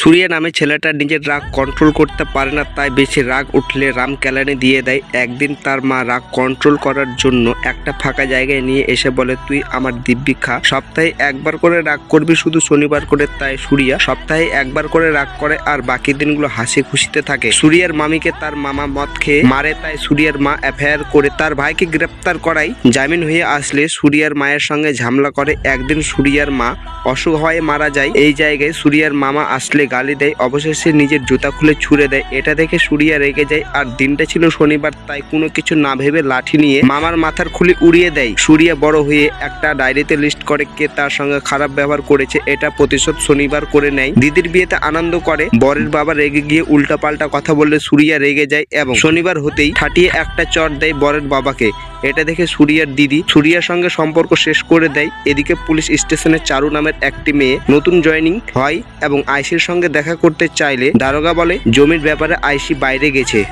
সুরিয়া নামে ছেলেটা নিজের রাগ কন্ট্রোল করতে পারে না, তাই বেশি রাগ উঠলে রাম কেলানি দিয়ে দেয়। একদিন তার মা রাগ কন্ট্রোল করার জন্য একটা ফাঁকা জায়গায় নিয়ে এসে বলে, তুই আমার দিব্যি খা। সপ্তাহে একবার করে রাগ করবি শুধু শনিবার করে, তাই সুরিয়া সপ্তাহে একবার করে রাগ করে আর বাকি দিনগুলো হাসি খুশিতে থাকে। সুরিয়ার মামিকে তার মামা মদ খেয়ে মারে, তাই সুরিয়ার মা এফআইআর করে তার ভাইকে গ্রেপ্তার করাই জামিন হয়ে আসলে সুরিয়ার মায়ের সঙ্গে ঝামেলা করে। একদিন সুরিয়ার মা অসুখ হয়ে মারা যায়। এই জায়গায় সুরিয়ার মামা আসলে গালি দেয়, অবশেষে নিজের জুতা খুলে ছুড়ে দেয়। এটা দেখে সুরিয়া রেগে যায়, আর দিনটা ছিল শনিবার, তাই কোনো কিছু না ভেবে লাঠি নিয়ে মামার মাথার খুলি উড়িয়ে দেয়। সুরিয়া বড় হয়ে একটা ডায়েরিতে লিস্ট করে কে তার সঙ্গে খারাপ ব্যবহার করেছে, এটা প্রতিশোধ শনিবার করে নেয়। দিদির বিয়েতে আনন্দ করে, বরের বাবা রেগে গিয়ে উল্টাপাল্টা কথা বললে সুরিয়া রেগে যায় এবং শনিবার হতেই ঠাটিয়ে একটা চট দেয় বরের বাবাকে। এটা দেখে সুরিয়ার দিদি সুরিয়ার সঙ্গে সম্পর্ক শেষ করে দেয়। এদিকে পুলিশ স্টেশনে চারু নামের একটি মেয়ে নতুন জয়নিং হয় এবং আইসির সঙ্গে দেখা করতে চাইলে দারোগা বলে, জমির ব্যাপারে আইসি বাইরে গেছে।